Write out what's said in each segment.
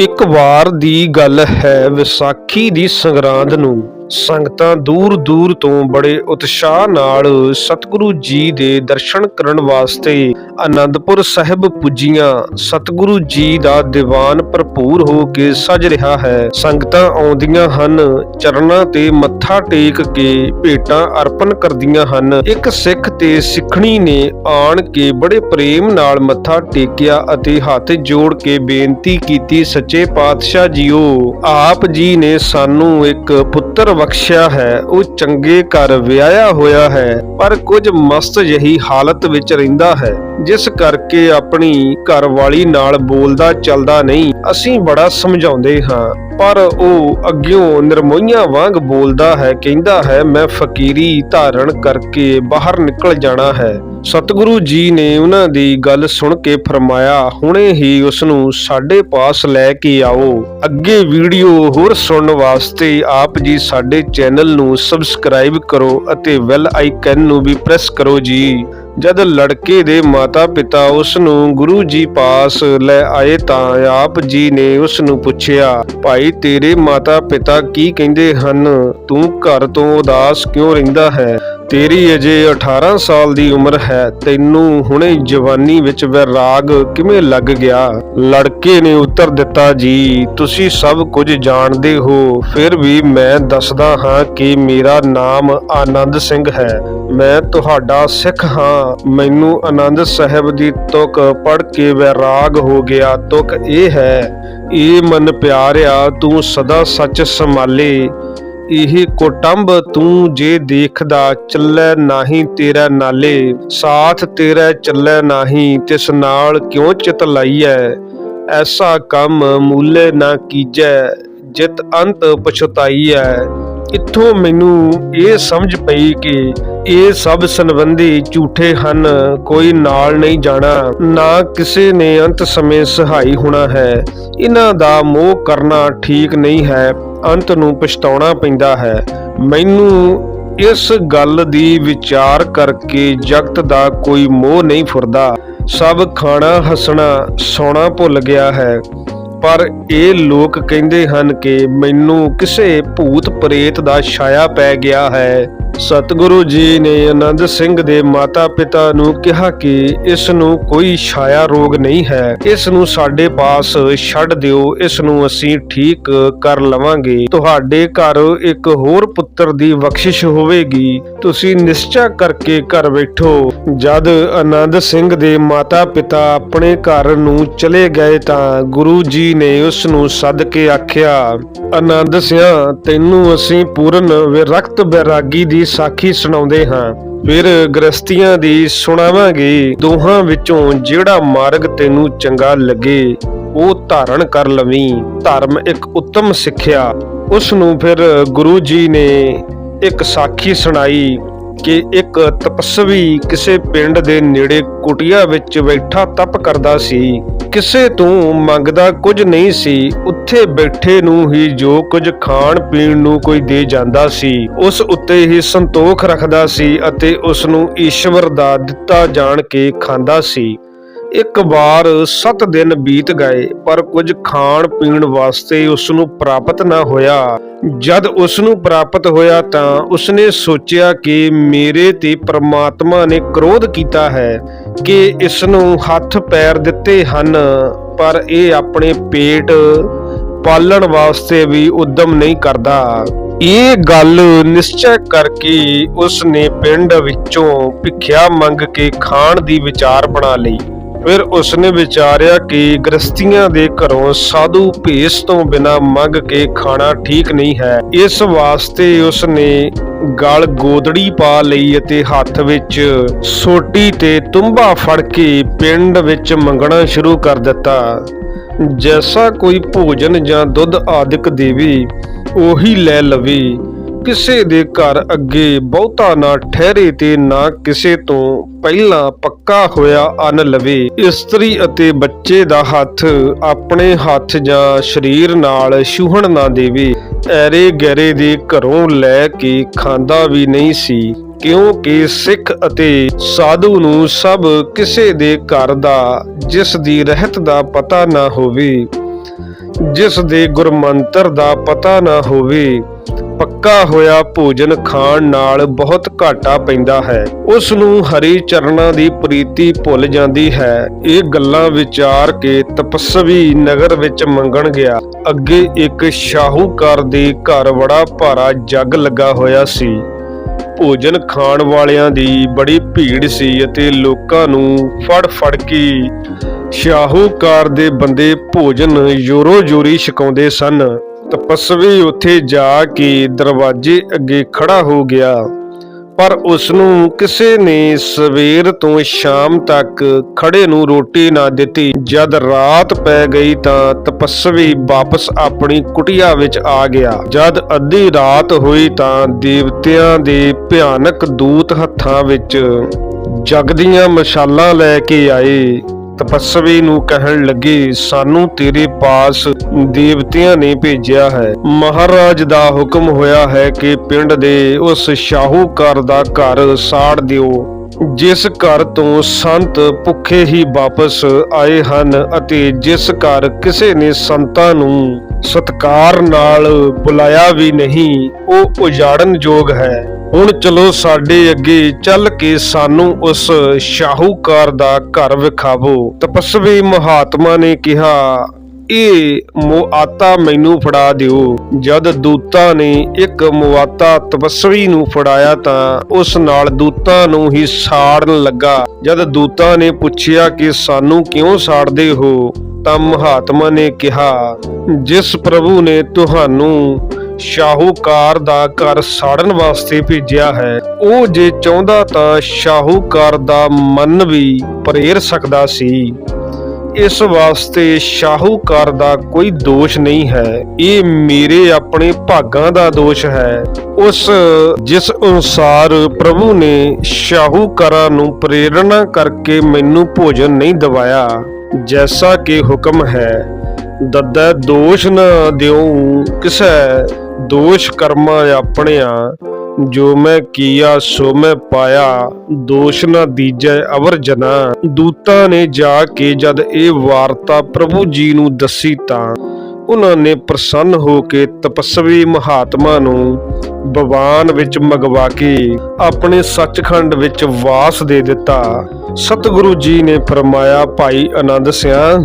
ਇੱਕ ਵਾਰ ਦੀ ਗੱਲ ਹੈ ਵਿਸਾਖੀ ਦੀ ਸੰਗਰਾਂਦ ਨੂੰ। ਸੰਗਤਾਂ ਦੂਰ ਦੂਰ ਤੋਂ ਬੜੇ ਉਤਸ਼ਾਹ ਨਾਲ ਸਤਿਗੁਰੂ ਜੀ ਦੇ ਦਰਸ਼ਨ ਕਰਨ ਵਾਸਤੇ ਆਨੰਦਪੁਰ ਸਾਹਿਬ ਪੁੱਜੀਆਂ। ਸਤਿਗੁਰੂ ਜੀ ਦਾ ਦੀਵਾਨ ਭਰਪੂਰ ਹੋ ਕੇ ਸਜ ਰਿਹਾ ਹੈ। ਸੰਗਤਾਂ ਆਉਂਦੀਆਂ ਹਨ, ਚਰਨਾਂ ਤੇ ਮੱਥਾ ਟੇਕ ਕੇ ਭੇਟਾਂ ਅਰਪਣ ਕਰਦੀਆਂ ਹਨ। ਇੱਕ ਸਿੱਖ ਤੇ ਸਿੱਖਣੀ ਨੇ ਆਣ ਕੇ ਬੜੇ ਪ੍ਰੇਮ ਨਾਲ ਮੱਥਾ ਟੇਕਿਆ ਅਤੇ ਹੱਥ ਜੋੜ ਕੇ ਬੇਨਤੀ ਕੀਤੀ, ਸੱਚੇ ਪਾਤਸ਼ਾਹ ਜੀਓ, ਆਪ ਜੀ ਨੇ ਸਾਨੂੰ ਇੱਕ ਪੁੱਤਰ ਬਖਸ਼ਿਆ ਹੈ, ਉਹ ਚੰਗੇ ਘਰ ਵਿਆਹਿਆ ਹੋਇਆ ਹੈ, ਪਰ ਕੁਝ ਮਸਤ ਜਹੀ ਹਾਲਤ ਵਿੱਚ ਰਹਿੰਦਾ ਹੈ, ਜਿਸ ਕਰਕੇ ਆਪਣੀ ਘਰਵਾਲੀ ਨਾਲ ਬੋਲਦਾ ਚੱਲਦਾ ਨਹੀਂ, ਅਸੀਂ ਬੜਾ ਸਮਝਾਉਂਦੇ ਹਾਂ। ਪਰ ਉਹ ਅੱਗਿਓਂ ਨਿਰਮੋਈਆਂ ਵਾਂਗ ਬੋਲਦਾ ਹੈ, ਕਹਿੰਦਾ ਹੈ, ਮੈਂ ਫਕੀਰੀ ਧਾਰਨ ਕਰਕੇ ਬਾਹਰ ਨਿਕਲ ਜਾਣਾ ਹੈ। ਸਤਿਗੁਰੂ ਜੀ ਨੇ ਉਹਨਾਂ ਦੀ ਗੱਲ ਸੁਣ ਕੇ ਫਰਮਾਇਆ, ਹੁਣੇ ਹੀ ਉਸ ਨੂੰ ਸਾਡੇ ਪਾਸ ਲੈ ਕੇ ਆਓ। ਅੱਗੇ ਵੀਡੀਓ ਹੋਰ ਸੁਣਨ ਵਾਸਤੇ ਆਪ ਜੀ ਸਾਡੇ ਚੈਨਲ ਨੂੰ ਸਬਸਕ੍ਰਾਈਬ ਕਰੋ ਅਤੇ ਬੈਲ ਆਈਕਨ ਨੂੰ ਵੀ ਪ੍ਰੈਸ ਕਰੋ ਜੀ। ਜਦ ਲੜਕੇ ਦੇ ਮਾਤਾ-ਪਿਤਾ ਉਸ ਨੂੰ ਗੁਰੂ ਜੀ ਪਾਸ ਲੈ ਆਏ ਤਾਂ ਆਪ ਜੀ ਨੇ ਉਸ ਨੂੰ ਪੁੱਛਿਆ, ਭਾਈ, ਤੇਰੇ ਮਾਤਾ-ਪਿਤਾ ਕੀ ਕਹਿੰਦੇ ਹਨ? ਤੂੰ ਘਰ ਤੋਂ ਉਦਾਸ ਕਿਉਂ ਰਹਿੰਦਾ ਹੈ? ਤੇਰੀ ਅਜੇ 18 ਸਾਲ ਦੀ ਉਮਰ ਹੈ, ਤੈਨੂੰ ਹੁਣੇ ਜਵਾਨੀ ਵਿੱਚ ਵੈਰਾਗ ਕਿਵੇਂ ਲੱਗ ਗਿਆ? ਲੜਕੇ ਨੇ ਉੱਤਰ ਦਿੱਤਾ, ਜੀ, ਤੁਸੀਂ ਸਭ ਕੁਝ ਜਾਣਦੇ ਹੋ, ਫਿਰ ਵੀ ਮੈਂ ਦੱਸਦਾ ਹਾਂ ਕਿ ਮੇਰਾ ਨਾਮ ਆਨੰਦ ਸਿੰਘ ਹੈ। ਮੈਂ ਤੁਹਾਡਾ ਸਿੱਖ ਹਾਂ। ਮੈਨੂੰ ਆਨੰਦ ਸਾਹਿਬ ਦੀ ਤੁਕ ਪੜ੍ਹ ਕੇ ਵੈਰਾਗ ਹੋ ਗਿਆ। ਤੁਕ ਇਹ ਹੈ ਇਹ ਮਨ ਪਿਆਰਿਆ, ਤੂੰ ਸਦਾ ਸੱਚ ਸੰਭਾਲੇ। ਇਹ ਕੁਟੰਬ ਤੂੰ ਜੇ ਦੇਖਦਾ ਚੱਲੈ ਨਾਹੀ ਤੇਰਾ ਨਾਲੇ, ਸਾਥ ਤੇਰਾ ਚੱਲੈ ਨਾਹੀ, ਤਿਸ ਨਾਲ ਕਿਉ ਚਿਤ ਲਾਈਐ? ਐਸਾ ਕੰਮ ਮੂਲੇ ਨਾ ਕੀਜੈ, ਜਿਤ ਅੰਤ ਪਛਤਾਈਐ। ਇੱਥੋਂ ਮੈਨੂੰ ਇਹ ਸਮਝ ਪਈ ਕਿ ਇਹ ਸਭ ਸੰਬੰਧੀ ਝੂਠੇ ਹਨ, ਕੋਈ ਨਾਲ ਨਹੀਂ ਜਾਣਾ, ਨਾ ਕਿਸੇ ਨੇ ਅੰਤ ਸਮੇਂ ਸਹਾਈ ਹੋਣਾ ਹੈ। ਇਹਨਾਂ ਦਾ ਮੋਹ ਕਰਨਾ ਠੀਕ ਨਹੀਂ ਹੈ ਅੰਤ ਨੂੰ ਪਛਤਾਉਣਾ ਪੈਂਦਾ ਹੈ। ਮੈਨੂੰ ਇਸ ਗੱਲ ਦੀ ਵਿਚਾਰ ਕਰਕੇ ਜਗਤ ਦਾ ਕੋਈ ਮੋਹ ਨਹੀਂ ਫੁਰਦਾ। ਸਭ ਖਾਣਾ ਹੱਸਣਾ ਸੌਣਾ ਭੁੱਲ ਗਿਆ ਹੈ। ਪਰ ਇਹ ਲੋਕ ਕਹਿੰਦੇ ਹਨ ਕਿ ਮੈਨੂੰ ਕਿਸੇ ਭੂਤ ਪ੍ਰੇਤ ਦਾ ਛਾਇਆ ਪੈ ਗਿਆ ਹੈ। ਸਤਿਗੁਰੂ ਜੀ ਨੇ ਆਨੰਦ ਸਿੰਘ ਦੇ ਮਾਤਾ-ਪਿਤਾ ਨੂੰ ਕਿਹਾ ਕਿ ਇਸ ਨੂੰ ਕੋਈ ਛਾਇਆ ਰੋਗ ਨਹੀਂ ਹੈ। ਇਸ ਨੂੰ ਸਾਡੇ ਪਾਸ ਛੱਡ ਦਿਓ। ਇਸ ਨੂੰ ਅਸੀਂ ਠੀਕ ਕਰ ਲਵਾਂਗੇ। ਤੁਹਾਡੇ ਘਰ ਇੱਕ ਹੋਰ ਪੁੱਤਰ ਦੀ ਬਖਸ਼ਿਸ਼ ਹੋਵੇਗੀ। ਤੁਸੀਂ ਨਿਸ਼ਚਾ ਕਰਕੇ ਘਰ ਬੈਠੋ। ਜਦ ਆਨੰਦ ਸਿੰਘ ਦੇ ਮਾਤਾ-ਪਿਤਾ ਆਪਣੇ ਘਰ ਨੂੰ ਚਲੇ ਗਏ ਤਾਂ ਗੁਰੂ ਜੀ ਨੇ ਉਸ ਨੂੰ ਸੱਦ ਕੇ ਆਖਿਆ, ਆਨੰਦ ਸਿਆ, ਤੈਨੂੰ ਅਸੀਂ ਪੂਰਨ ਵਿਰਕਤ ਬੈਰਾਗੀ ਦੀ ਸਾਖੀ ਸੁਣਾਉਂਦੇ ਹਾਂ। ਫਿਰ ਗ੍ਰਸਤੀਆਂ ਦੀ ਸੁਣਾਵਾਂਗੇ। ਦੋਹਾਂ ਵਿੱਚੋਂ ਜਿਹੜਾ ਮਾਰਗ ਤੈਨੂੰ ਚੰਗਾ ਲੱਗੇ, ਉਹ ਧਾਰਨ ਕਰ ਲਵੀਂ। ਧਰਮ ਇੱਕ ਉੱਤਮ ਸਿੱਖਿਆ। ਉਸ ਨੂੰ ਫਿਰ ਗੁਰੂ ਜੀ ਨੇ ਇੱਕ ਸਾਖੀ ਸੁਣਾਈ। ਕਿ ਇੱਕ ਤਪਸਵੀ ਕਿਸੇ ਪਿੰਡ ਦੇ ਨੇੜੇ ਕੁਟਿਆ ਵਿੱਚ ਬੈਠਾ ਤਪ ਕਰਦਾ ਸੀ। ਕਿਸੇ ਤੋਂ ਮੰਗਦਾ ਕੁਝ ਨਹੀਂ ਸੀ। ਉੱਥੇ ਬੈਠੇ ਨੂੰ ਹੀ ਜੋ ਕੁਝ ਖਾਣ ਪੀਣ ਨੂੰ ਕੋਈ ਦੇ ਜਾਂਦਾ ਸੀ, ਉਸ ਉੱਤੇ ਹੀ ਸੰਤੋਖ ਰੱਖਦਾ ਸੀ ਅਤੇ ਉਸ ਨੂੰ ਈਸ਼ਵਰ ਦਾ ਦਿੱਤਾ ਜਾਣ ਕੇ ਖਾਂਦਾ ਸੀ। ਇੱਕ ਵਾਰ 7 ਦਿਨ ਬੀਤ ਗਏ, ਪਰ ਕੁਝ ਖਾਣ ਪੀਣ ਵਾਸਤੇ ਉਸ ਨੂੰ ਪ੍ਰਾਪਤ ਨਾ ਹੋਇਆ। ਜਦ ਉਸ ਨੂੰ ਪ੍ਰਾਪਤ ਹੋਇਆ ਤਾਂ ਉਸਨੇ ਸੋਚਿਆ ਕਿ ਮੇਰੇ ਤੇ ਪ੍ਰਮਾਤਮਾ ਨੇ ਕ੍ਰੋਧ ਕੀਤਾ ਹੈ ਕਿ ਇਸ ਨੂੰ ਹੱਥ ਪੈਰ ਦਿੱਤੇ ਹਨ, ਪਰ ਇਹ ਆਪਣੇ ਪੇਟ ਪਾਲਣ ਵਾਸਤੇ ਵੀ ਉਦਮ ਨਹੀਂ ਕਰਦਾ। ਇਹ ਗੱਲ ਨਿਸ਼ਚੈ ਕਰਕੇ ਉਸ ਨੇ ਪਿੰਡ ਵਿੱਚੋਂ ਭਿੱਖਿਆ ਮੰਗ ਕੇ ਖਾਣ ਦੀ ਵਿਚਾਰ ਬਣਾ ਲਈ। ਫਿਰ ਉਸਨੇ ਵਿਚਾਰਿਆ ਕਿ ਗ੍ਰਸਤੀਆਂ ਦੇ ਘਰੋਂ ਸਾਧੂ ਭੇਸ ਤੋਂ ਬਿਨਾ ਮੰਗ ਕੇ ਖਾਣਾ ਠੀਕ ਨਹੀਂ ਹੈ। ਇਸ ਵਾਸਤੇ ਉਸਨੇ ਗਲ ਗੋਦੜੀ ਪਾ ਲਈ ਅਤੇ ਹੱਥ ਵਿੱਚ ਸੋਟੀ ਤੇ ਤੁੰਬਾ ਫੜ ਕੇ ਪਿੰਡ ਵਿੱਚ ਮੰਗਣਾ ਸ਼ੁਰੂ ਕਰ ਦਿੱਤਾ। ਜੈਸਾ ਕੋਈ ਭੋਜਨ ਜਾਂ ਦੁੱਧ ਆਦਿਕ ਦੇਵੇ, ਉਹੀ ਲੈ ਲਵੇ। ਕਿਸੇ ਦੇ ਘਰ ਅੱਗੇ ਬਹੁਤਾ ਨਾ ਠਹਿਰੇ ਤੇ ਨਾ ਕਿਸੇ ਤੋਂ ਪਹਿਲਾਂ ਪੱਕਾ ਹੋਇਆ ਅੰਨ ਲਵੇ। ਇਸਤਰੀ ਅਤੇ ਬੱਚੇ ਦਾ ਹੱਥ ਆਪਣੇ ਹੱਥ ਜਾਂ ਸਰੀਰ ਨਾਲ ਛੂਹਣ ਨਾ ਦੇਵੇ। ਐਰੇ ਗਹਿਰੇ ਦੇ ਘਰੋਂ ਲੈ ਕੇ ਖਾਂਦਾ ਵੀ ਨਹੀਂ ਸੀ, ਕਿਉਂਕਿ ਸਿੱਖ ਅਤੇ ਸਾਧੂ ਨੂੰ ਸਭ ਕਿਸੇ ਦੇ ਘਰ ਦਾ, ਜਿਸ ਦੀ ਰਹਿਤ ਦਾ ਪਤਾ ਨਾ ਹੋਵੇ, ਜਿਸ ਦੇ ਗੁਰਮੰਤਰ ਦਾ ਪਤਾ ਨਾ ਹੋਵੇ ਪੱਕਾ ਹੋਇਆ ਭੋਜਨ ਖਾਣ ਨਾਲ ਬਹੁਤ ਘਾਟਾ ਪੈਂਦਾ ਹੈ। ਉਸ ਨੂੰ ਹਰੀ ਚਰਨਾਂ ਦੀ ਪ੍ਰੀਤੀ ਭੁੱਲ ਜਾਂਦੀ ਹੈ। ਇਹ ਗੱਲਾਂ ਵਿਚਾਰ ਕੇ ਤਪਸਵੀ ਨਗਰ ਵਿੱਚ ਮੰਗਣ ਗਿਆ। ਅੱਗੇ ਇੱਕ ਸ਼ਾਹੂਕਾਰ ਦੇ ਘਰ ਬੜਾ ਭਾਰਾ ਜੱਗ ਲੱਗਾ ਹੋਇਆ ਸੀ। ਭੋਜਨ ਖਾਣ ਵਾਲਿਆਂ ਦੀ ਬੜੀ ਭੀੜ ਸੀ ਅਤੇ ਲੋਕਾਂ ਨੂੰ ਫੜ ਫੜ ਕੇ ਸ਼ਾਹੂਕਾਰ ਦੇ ਬੰਦੇ ਭੋਜਨ ਜ਼ੋਰੋ ਜ਼ੋਰੀ ਛਕਾਉਂਦੇ ਸਨ। ਤਪਸਵੀ ਉੱਥੇ ਜਾ ਕੇ ਦਰਵਾਜ਼ੇ ਅੱਗੇ ਖੜਾ ਹੋ ਗਿਆ। ਪਰ ਉਸ ਨੂੰ ਕਿਸੇ ਨੇ ਸਵੇਰ ਤੋਂ ਸ਼ਾਮ ਤੱਕ ਖੜੇ ਨੂੰ ਰੋਟੀ ਨਾ ਦਿੱਤੀ। ਜਦ ਰਾਤ ਪੈ ਗਈ ਤਾਂ ਤਪਸਵੀ ਵਾਪਸ ਆਪਣੀ ਕੁਟਿਆ ਵਿੱਚ ਆ ਗਿਆ। ਜਦ ਅੱਧੀ ਰਾਤ ਹੋਈ ਤਾਂ ਦੇਵਤਿਆਂ ਦੇ ਭਿਆਨਕ ਦੂਤ ਹੱਥਾਂ ਵਿੱਚ ਜਗਦੀਆਂ ਮਸ਼ਾਲਾਂ ਲੈ ਕੇ ਆਏ। ਤਪਸਵੀ ਨੂੰ ਕਹਿਣ ਲੱਗੇ, ਸਾਨੂੰ ਤੇਰੇ ਪਾਸ ਦੇਵਤਿਆਂ ਨੇ ਭੇਜਿਆ ਹੈ। ਮਹਾਰਾਜ ਦਾ ਹੁਕਮ ਹੋਇਆ ਹੈ ਕਿ ਪਿੰਡ ਦੇ ਉਸ ਸ਼ਾਹੂਕਾਰ ਦਾ ਘਰ ਸਾੜ ਦਿਓ। ਜਿਸ ਘਰ ਤੋਂ ਸੰਤ ਭੁੱਖੇ ਹੀ ਵਾਪਸ ਆਏ ਹਨ ਅਤੇ ਜਿਸ ਘਰ ਕਿਸੇ ਨੇ ਸੰਤਾਂ ਨੂੰ ਸਤਕਾਰ ਨਾਲ ਬੁਲਾਇਆ ਵੀ ਨਹੀਂ, ਉਹ ਉਜਾੜਨ ਯੋਗ ਹੈ। ਹੁਣ ਚਲੋ ਸਾਡੇ ਅੱਗੇ ਚੱਲ ਕੇ ਸਾਨੂੰ ਉਸ ਸ਼ਾਹੂਕਾਰ ਦਾ ਘਰ ਵਿਖਾਵੋ। ਤਪਸਵੀ ਮਹਾਤਮਾ ਨੇ ਕਿਹਾ, ਇਹ ਮੁਆਤਾ ਮੈਨੂੰ ਫੜਾ ਦਿਓ। ਜਦ ਦੂਤਾਂ ਨੇ ਇੱਕ ਮੁਆਤਾ ਤਪਸਵੀ ਨੂੰ ਫੜਾਇਆ ਤਾਂ ਉਸ ਨਾਲ ਦੂਤਾਂ ਨੂੰ ਹੀ ਸਾੜਨ ਲੱਗਾ। ਜਦ ਦੂਤਾਂ ਨੇ ਪੁੱਛਿਆ ਕਿ ਸਾਨੂੰ ਕਿਉਂ ਸਾੜਦੇ ਹੋ, ਤਾਂ ਮਹਾਤਮਾ ਨੇ ਕਿਹਾ, ਜਿਸ ਪ੍ਰਭੂ ਨੇ ਤੁਹਾਨੂੰ ਸ਼ਾਹੂਕਾਰ ਦਾ ਘਰ ਸਾੜਨ ਵਾਸਤੇ ਭੇਜਿਆ ਹੈ। ਉਹ ਜੇ ਚਾਹੁੰਦਾ ਤਾਂ ਸ਼ਾਹੂਕਾਰ ਦਾ ਮਨ ਵੀ ਪ੍ਰੇਰ ਸਕਦਾ ਸੀ। ਇਸ ਵਾਸਤੇ ਸ਼ਾਹੂਕਾਰ ਦਾ ਕੋਈ ਦੋਸ਼ ਨਹੀਂ ਹੈ। ਇਹ ਮੇਰੇ ਆਪਣੇ ਭਾਗਾਂ ਦਾ ਦੋਸ਼ ਹੈ। ਉਸ ਜਿਸ ਅਨੁਸਾਰ ਪ੍ਰਭੂ ਨੇ ਸ਼ਾਹੂਕਾਰਾਂ ਨੂੰ ਪ੍ਰੇਰਣਾ ਕਰਕੇ ਮੈਨੂੰ ਭੋਜਨ ਨਹੀਂ ਦਿਵਾਇਆ, ਜੈਸਾ ਕਿ ਹੁਕਮ ਹੈ, ਦੱਦਾ ਦੋਸ਼ ਨਾ ਦਿਉ ਕਿਸੈ ਦੋਸ਼ ਕਰਮਾ ਆਪਣਿਆ, ਜੋ ਮੈਂ ਕੀਆ, ਸੋ ਮੈਂ ਪਾਇਆ। ਦੋਸ਼ ਨਾ ਦੀਜੈ ਅਵਰ ਜਨਾ। ਦੂਤਾਂ ਨੇ ਜਾ ਕੇ ਜਦ ਇਹ ਵਾਰਤਾ ਪ੍ਰਭੂ ਜੀ ਨੂੰ ਦੱਸੀ ਤਾਂ ਉਹਨਾਂ ਨੇ ਪ੍ਰਸੰਨ ਹੋ ਕੇ ਤਪਸਵੀ ਮਹਾਤਮਾ ਨੂੰ ਬਵਾਨ ਵਿੱਚ ਮਗਵਾ ਕੇ ਆਪਣੇ ਸੱਚਖੰਡ ਵਿੱਚ ਵਾਸ ਦੇ ਦਿੱਤਾ। ਸਤਿਗੁਰੂ ਜੀ ਨੇ ਫਰਮਾਇਆ, ਭਾਈ ਆਨੰਦ ਸਿਆ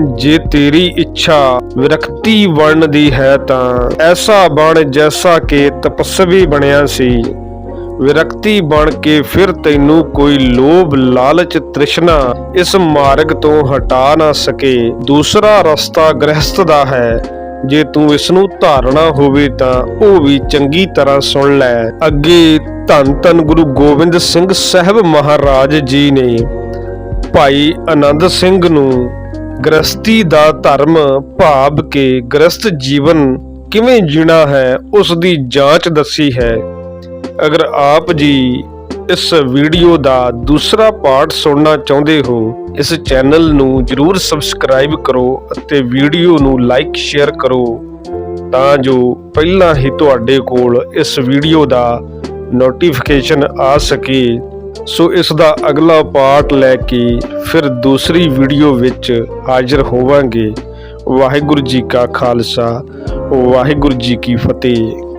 ਜੇ ਤੇਰੀ ਇੱਛਾ ਵਿਰਕਤੀ ਬਣਨ ਦੀ ਹੈ ਤਾਂ ਐਸਾ ਬਣ ਜੈਸਾ ਕਿ ਤਪਸਵੀ ਬਣਿਆ ਸੀ। ਵਿਰਕਤੀ ਬਣ ਕੇ ਫਿਰ ਤੈਨੂੰ ਕੋਈ ਲੋਭ, ਲਾਲਚ, ਤ੍ਰਿਸ਼ਨਾ ਇਸ ਮਾਰਗ ਤੋਂ ਹਟਾ ਨਾ ਸਕੇ। ਦੂਸਰਾ ਰਸਤਾ ਗ੍ਰਹਸਥ ਦਾ ਹੈ। ਜੇ ਤੂੰ ਇਸ ਨੂੰ ਧਾਰਨਾ ਹੋਵੇ ਤਾਂ ਉਹ ਵੀ ਚੰਗੀ ਤਰ੍ਹਾਂ ਸੁਣ ਲੈ। ਅੱਗੇ ਧੰਨ ਧੰਨ ਗੁਰੂ ਗੋਬਿੰਦ ਸਿੰਘ ਸਾਹਿਬ ਮਹਾਰਾਜ ਜੀ ਨੇ ਭਾਈ ਆਨੰਦ ਸਿੰਘ ਨੂੰ ਗ੍ਰਸਤੀ ਦਾ ਧਰਮ ਭਾਵ ਕੇ ਗ੍ਰਸਤ ਜੀਵਨ ਕਿਵੇਂ ਜੀਣਾ ਹੈ, ਉਸ ਦੀ ਜਾਂਚ ਦੱਸੀ ਹੈ। ਅਗਰ ਆਪ ਜੀ ਇਸ ਵੀਡੀਓ ਦਾ ਦੂਸਰਾ ਪਾਰਟ ਸੁਣਨਾ ਚਾਹੁੰਦੇ ਹੋ, ਇਸ ਚੈਨਲ ਨੂੰ ਜਰੂਰ ਸਬਸਕ੍ਰਾਈਬ ਕਰੋ ਅਤੇ ਵੀਡੀਓ ਨੂੰ ਲਾਈਕ, ਸ਼ੇਅਰ ਕਰੋ ਤਾਂ ਜੋ ਪਹਿਲਾਂ ਹੀ ਤੁਹਾਡੇ ਕੋਲ ਇਸ ਵੀਡੀਓ ਦਾ ਨੋਟੀਫਿਕੇਸ਼ਨ ਆ ਸਕੇ। ਸੋ ਇਸ ਦਾ ਅਗਲਾ ਪਾਰਟ ਲੈ ਕੇ ਫਿਰ ਦੂਸਰੀ ਵੀਡੀਓ ਵਿੱਚ ਹਾਜ਼ਰ ਹੋਵਾਂਗੇ। ਵਾਹਿਗੁਰੂ ਜੀ ਕਾ ਖਾਲਸਾ, ਵਾਹਿਗੁਰੂ ਜੀ ਕੀ ਫਤਿਹ।